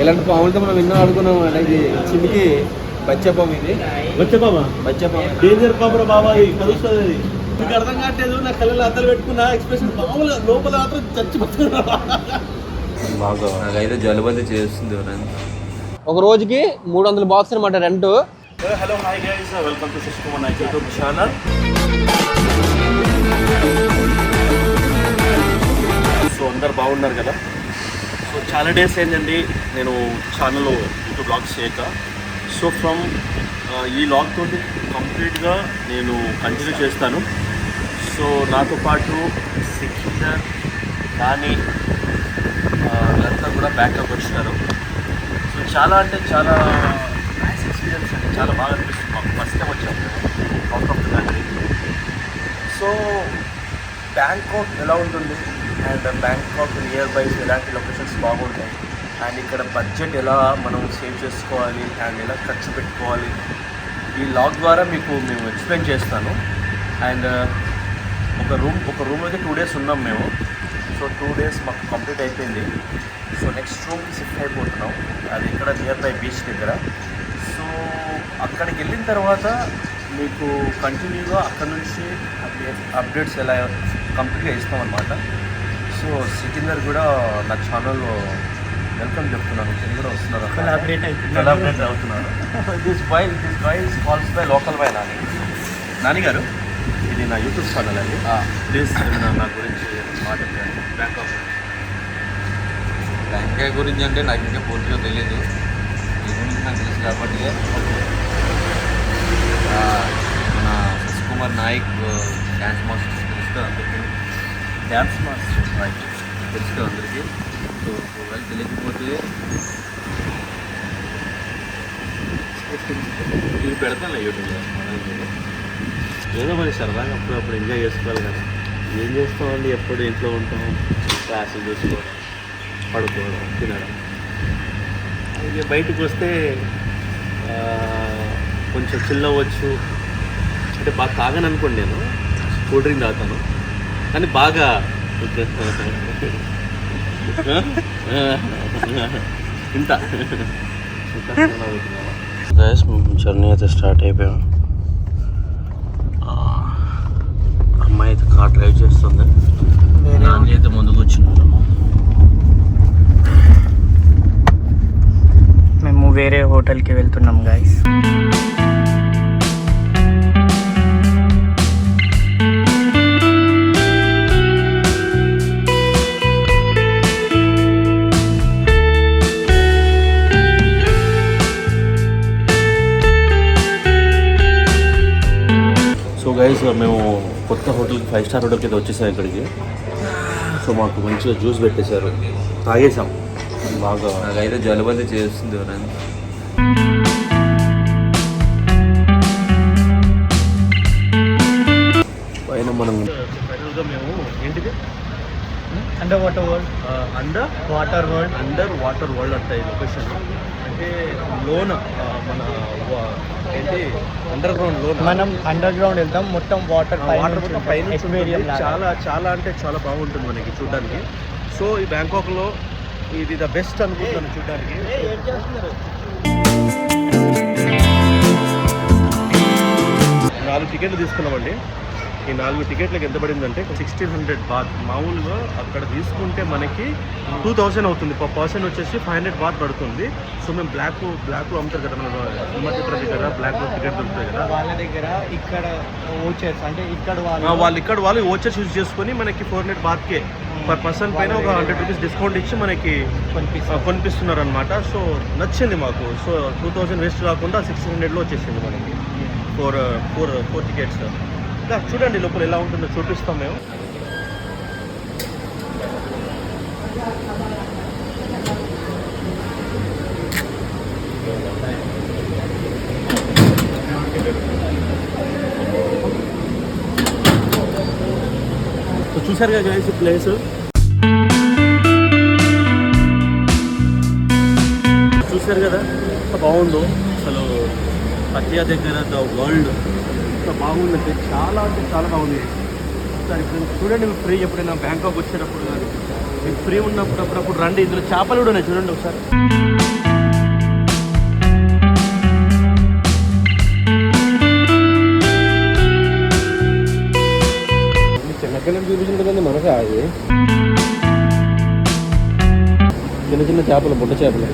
ఇలాంటి పాములతో మనం ఎన్నో ఆడుకున్నాం అంటే ఇది చిమికి బచ్చపాము ఇది. బాబా బచ్చపాము. డేంజర్ పాపరా బాబా ఇది కలుస్తుంది అది. మీకు అర్థం కావట్లేదు నా కళ్ళలో అద్దలు పెట్టుకున్న ఎక్స్ప్రెషన్ మామూలుగా లోపల మాత్రం చచ్చిపోతున్నా. బాగా నాకైతే జలుబది చేస్తుంది ఒక రోజుకి మూడు వందల బాక్స్ అనమాట rent. Hello hi guys welcome to system నా యూట్యూబ్ ఛానల్ సో అందరు బాగున్నారు కదా? చాలా డేస్ ఏంటండి నేను ఛానల్ యూట్యూబ్ బ్లాగ్స్ చేయక. సో ఫ్రమ్ ఈ లాగ్ తోటి కంప్లీట్గా నేను కంటిన్యూ చేస్తాను. సో నాతో పాటు సికిందర్ కానీ వీళ్ళంతా కూడా బ్యాకప్ వచ్చినారు. సో చాలా అంటే చాలా నైస్ ఎక్స్పీరియన్స్ అండి. చాలా బాగా అనిపిస్తుంది. మాకు ఫస్ట్ టైం వచ్చాము out of the country so Bangkok ఎలా ఉంటుంది? అండ్ బ్యాంకాక్ నియర్ బై ఎలాంటి లొకేషన్స్ బాగుంటాయి. అండ్ ఇక్కడ బడ్జెట్ ఎలా మనం సేవ్ చేసుకోవాలి? అండ్ ఎలా ఖర్చు పెట్టుకోవాలి? ఈ లాగ్ ద్వారా మీకు మేము ఎక్స్ప్లెయిన్ చేస్తాను. అండ్ uh, ఒక రూమ్ ఒక రూమ్ అయితే టూ డేస్ ఉన్నాం మేము. సో టూ డేస్ మాకు కంప్లీట్ అయిపోయింది. సో నెక్స్ట్ రూమ్కి షిఫ్ట్ అయిపోతున్నాం. అది ఇక్కడ నియర్ బై బీచ్ దగ్గర. సో అక్కడికి వెళ్ళిన తర్వాత మీకు కంటిన్యూగా అక్కడ నుంచి అప్డేట్ అప్డేట్స్ ఎలా కంప్లీట్గా ఇస్తామన్నమాట సో సికిందర్ కూడా నా ఛానల్లో వెల్కమ్ చెప్తున్నాను. నేను కూడా వస్తున్నారు. కొలాబరేట్ అవుతున్నారు. This by this by is calls by local by Nani Nani గారు? ఇది నా యూట్యూబ్ ఛానల్ అండి. ప్లీజ్ నా గురించి మాట్లాడండి బ్యాంకాక్ వెంకయ్య గురించి అంటే నాకు ఇంకా పూర్తిగా తెలియదు ఈ గురించి నాకు తెలుసు కాబట్టి. ఆ, మన కుమార్ నాయక్ డ్యాన్స్ మాస్టర్ తెలుసు అందరికీ డ్యాన్స్ మాస్టర్ రైట్ తెలుసు అందరికీ. సో ఒకవేళ తెలియకపోతే ఇది పెడతాను యూట్యూబ్లో ఏదో మరి సరదాగా అప్పుడు అప్పుడు ఎంజాయ్ చేసుకోవాలి కదా. ఏం చేస్తామండి? ఎప్పుడు ఇంట్లో ఉంటాం క్లాసులు చూసుకోవడం పడుకోవడం తినడం. ఇక బయటకు వస్తే కొంచెం చిల్ అవ్వచ్చు. అంటే బాగా తాగను అనుకోండి నేను. కూల్ డ్రింక్ తాగుతాను. కానీ బాగా ఇంత జర్నీ అయితే స్టార్ట్ అయిపోయాం. అమ్మాయి అయితే కార్ డ్రైవ్ చేస్తుంది. నాన్న అయితే ముందుకు వచ్చినాడు మేము వేరే హోటల్కి వెళ్తున్నాం గాయస్ మేము కొత్త హోటల్కి ఫైవ్ స్టార్ హోటల్కి అయితే వచ్చేసాం ఇక్కడికి. సో మాకు మంచిగా జ్యూస్ పెట్టేశారు. తాగేసాం బాగా నాకైతే జలుబది చేస్తుంది under water world under water world under water world అంట ఈ లొకేషన్ అంటే లోన మన ఏంటి అండర్ గ్రౌండ్ లోన్. మనం అండర్ గ్రౌండ్ వెళ్తాం మొత్తం వాటర్ వాటర్ మొత్తం పైన చాలా చాలా అంటే చాలా బాగుంటుంది మనకి చూడడానికి. సో ఈ బ్యాంకాక్లో ఇది ద బెస్ట్ అనుకుంటున్నాను చూడడానికి. నాలుగు టికెట్లు తీసుకున్నామండి. ఈ నాలుగు టికెట్లకు ఎంత పడిందంటే సిక్స్టీన్ హండ్రెడ్ బాత్ మామూలుగా అక్కడ తీసుకుంటే మనకి టూ థౌసండ్ అవుతుంది. పర్ పర్సన్ వచ్చేసి ఫైవ్ హండ్రెడ్ బాత్ పడుతుంది. సో మేము బ్లాక్ బ్లాక్ అమ్ముతారు కదా మన సినిమా థియేటర్ దగ్గర బ్లాక్ టికెట్ దొరుకుతాయి కదా. వాళ్ళ దగ్గర ఇక్కడ ఓచర్స్ అంటే ఇక్కడ ఆ, వాళ్ళు ఇక్కడ వాళ్ళు ఓచర్స్ యూజ్ చేసుకొని మనకి ఫోర్ హండ్రెడ్ బాత్కే పర్ పర్సన్ పైన ఒక హండ్రెడ్ రూపీస్ డిస్కౌంట్ ఇచ్చి మనకి కొనిపిస్తున్నారు అనమాట సో నచ్చింది మాకు. సో టూ థౌజండ్ వేస్ట్ కాకుండా సిక్స్ హండ్రెడ్లో వచ్చేసింది మనకి. ఫోర్ ఫోర్ ఫోర్ టికెట్స్ ఇంకా చూడండి లోపల ఎలా ఉంటుందో చూపిస్తాం మేము. సో చూసారు కదా guys ఈ ప్లేస్? చూసారు కదా? బాగుందో. అసలు పతియా దగ్గర ద వరల్డ్. ఎంత బాగుందంటే చాలా అంటే చాలా బాగుంది. ఒకసారి ఇప్పుడు చూడండి మీరు ఫ్రీ ఎప్పుడైనా బ్యాంకాక్ వచ్చేటప్పుడు కానీ మీకు ఫ్రీ ఉన్నప్పుడు అప్పుడప్పుడు రండి. ఇందులో చేపలు కూడా ఉన్నాయి చూడండి ఒకసారి. చిన్నపిల్లలు చూపించింది మనసే అది చిన్న చిన్న చేపలు బుట్ట చేపలు.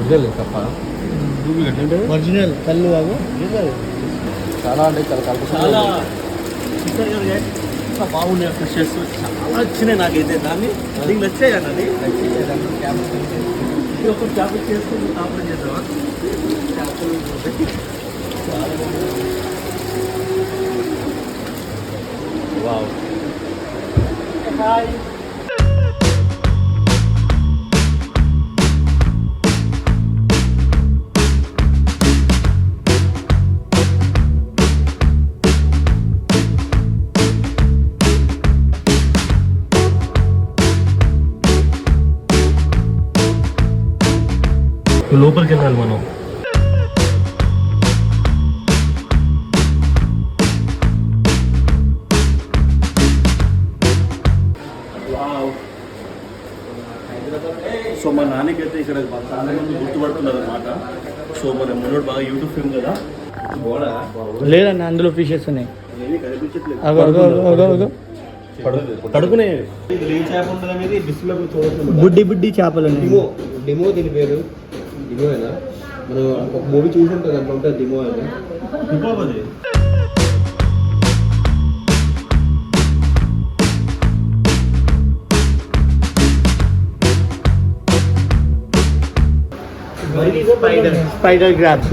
ఒరిజినల్ తప్ప. ఒరిజినల్ కళ్ళు బాబు. చాలా అంటే చాలా బాగున్నాయి ఫిషెస్ చాలా వచ్చినాయి నాకైతే. దాన్ని నీకు నచ్చాయండి అది ఇది ఒక చేపలు చేసుకుని కాపురం చేద్దామా చేపలు చాలా లోపలికి వెళ్ళాలి మనం. సో మా నాన్నకైతే ఇక్కడ చాలా మంది గుర్తుపడుతున్నారు అనమాట సో మన మనోడు బాగా యూట్యూబ్ ఫేమ్ కదా. లేదన్న అందులో ఫిషెస్ ఉన్నాయి. కడుకునే బుడ్డి బుడ్డి చేపలు ఉన్నాయి డిమో డిమో దీని పేరు. డిమో అయినా? మనం ఒక మూవీ చూసి ఉంటుంది దాంట్లో ఉంటుంది డిమో అని ఇంకోది spider spider grab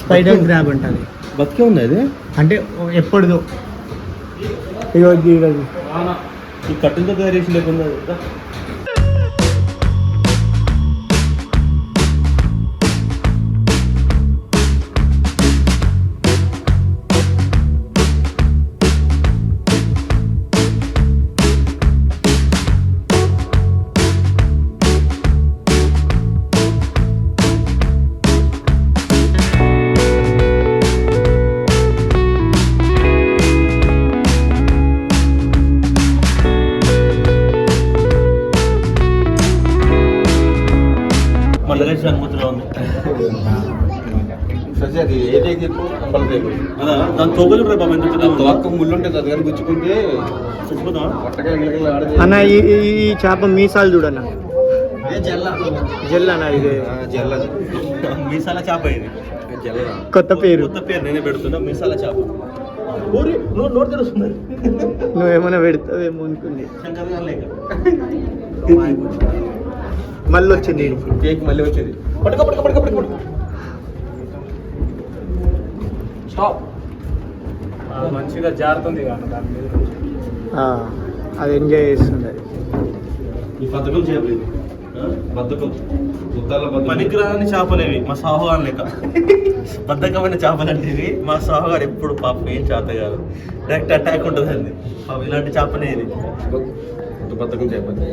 spider grab అంటారు. బతికే ఉంది అది అంటే ఇది ఈరోజు. ఈ కట్టెలతో తయారు చేసి లేకుండా దాని కూడా బాబు ఎంత చిన్నగా ఉందో. తోక ముళ్ళు ఉంటుంది అది కానీ గుచ్చుకుంటే అన్న ఈ ఈ- చేప మీసాలు చూడన్న. జల్ల? జెల్ అన్న ఇది. జల్ల. మీసాల చేప ఇది. కొత్త పేరు. కొత్త పేరు నేనే పెడుతున్నా మీసాల చేప. ఊరి నోరు నోరు తెరుస్తుంది నువ్వేమైనా పెడతావేమో అనుకుంది. మళ్ళీ వచ్చింది. కేక్ మళ్ళీ వచ్చేది. పట్టుకో పట్టుకో పట్టుకో పట్టుకో. స్టాప్. మంచిగా జారుతుంది కానీ దాని మీద ఆ, అది ఎంజాయ్ చేస్తుంది. అది ఈ బద్ధకం చేయలేదు పనికిరాని చేపలేవి మా సాహుగారు లెక్క. బద్ధకమైన చేపలు అంటే మా సాహుగారు ఎప్పుడు పాపం ఏం చేత కాదు. డైరెక్ట్ అటాక్ ఉంటుంది అండి పాపం ఇలాంటి చేపనే ఇది. బద్దకం చేయబడి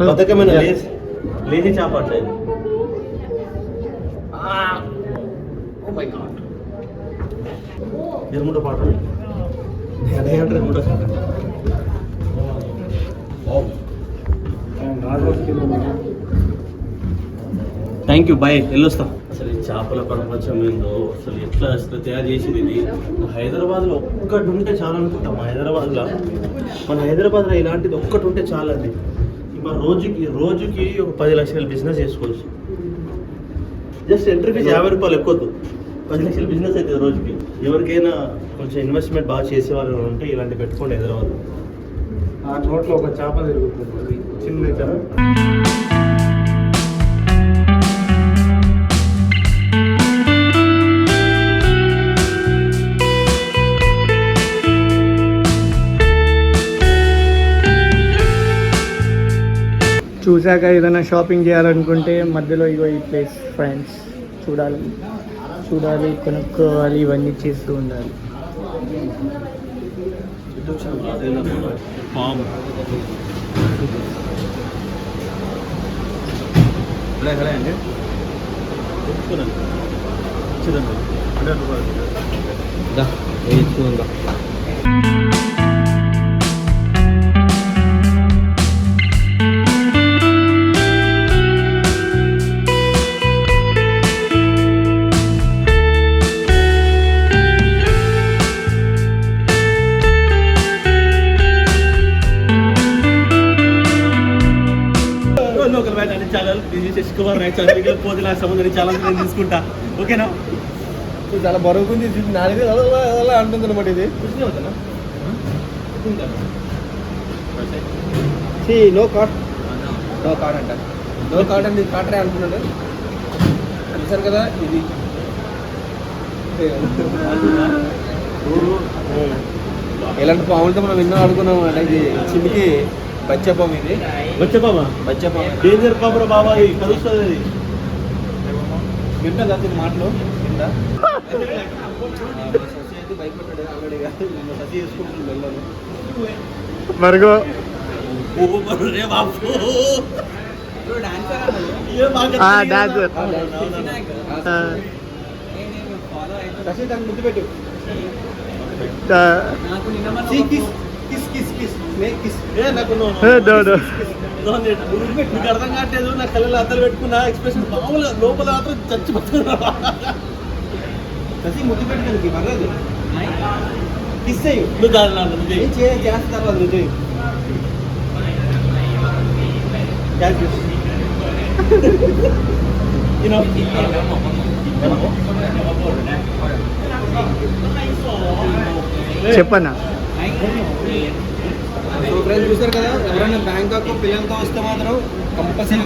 బద్ధకమైన లేచి చేప అంటే పాట ఎరుముట థ్యాంక్ యూ బాయ్ వెళ్ళొస్తాం. అసలు ఈ చేపల ప్రపంచం ఏందో అసలు ఎట్లా అసలు తయారు చేసింది ఇది? హైదరాబాద్లో ఒక్కటి ఉంటే చాలా అనుకుంటాం హైదరాబాద్లో. మన హైదరాబాద్లో ఇలాంటిది ఒక్కటి ఉంటే చాలా అండి మన రోజుకి రోజుకి ఒక పది లక్షల బిజినెస్ చేసుకోవచ్చు. జస్ట్ ఎంట్రీ ఫీజు యాభై రూపాయలు ఎక్కువద్దు పది లక్షల బిజినెస్ అవుతుంది రోజుకి. ఎవరికైనా కొంచెం ఇన్వెస్ట్మెంట్ బాగా చేసేవాళ్ళు ఉంటే ఇలాంటి పెట్టుకోండి హైదరాబాద్. ఆ నోట్లో ఒక చేప తిరుగుతుంది. చిన్న చేప. చూశాక ఏదైనా షాపింగ్ చేయాలనుకుంటే మధ్యలో ఇగో ఈ ప్లేస్ ఫ్రెండ్స్ చూడాలి. చూడాలి కొనుక్కోవాలి ఇవన్నీ చేస్తూ ఉండాలి. వేయించుకుందా మిగిలిన పోతే నాకు సంబంధించిన ఛానల్ నేను తీసుకుంటా. ఓకేనా? చాలా బరువుకుంది నాలుగు అలా అంటుంది అనమాట ఇది. నో కాట్ నో కాట్ అంట. నో కాట్ అని కాటరే అనుకున్నాడు చూసారు కదా ఇది. ఇలాంటి పాములతో మనం ఎన్నో ఆడుకున్నాం అంటే ఇది చిమ్మికి బచ్చ పాము ఇది. వచ్చే బాబా బచ్చ పాము. డేంజర్ పాపరా బాబా ఇది కలుస్తుంది వింటా దీని మాటలు? వింటా? శశి అయితే భయపడ్డాడు ఆల్రెడీగా నిన్న శశి వేసుకుంటుంది వెళ్ళాను మరుగో ఓ రే బాబు ఏ బాగా ఆ, dancer. ఆ, శశి దాన్ని ముద్దు పెట్టు ఆ, Kiss, kiss, kiss. Make kiss. ఏ నాకు నేను నువ్వు పెట్టు, నీకు అర్థం కావట్లేదు నా కళ్ళలో అద్దలు పెట్టుకున్నా ఎక్స్ప్రెషన్ మామూలుగా లోపల మాత్రం చచ్చిపోతున్నా శశి ముద్దు పెట్టు దానికి పర్లేదు కిస్ చేయు నువ్వు కాదు నాన్న, నువ్వు. ఏం చేయ చేస్తా తర్వాత నువ్వు చేయు. You know? చెప్పన్నా సో ఫ్రెండ్స్ చూస్తారు కదా? ఎవరైనా బ్యాంకాక్ పిల్లలతో వస్తే మాత్రం కంపల్సరీ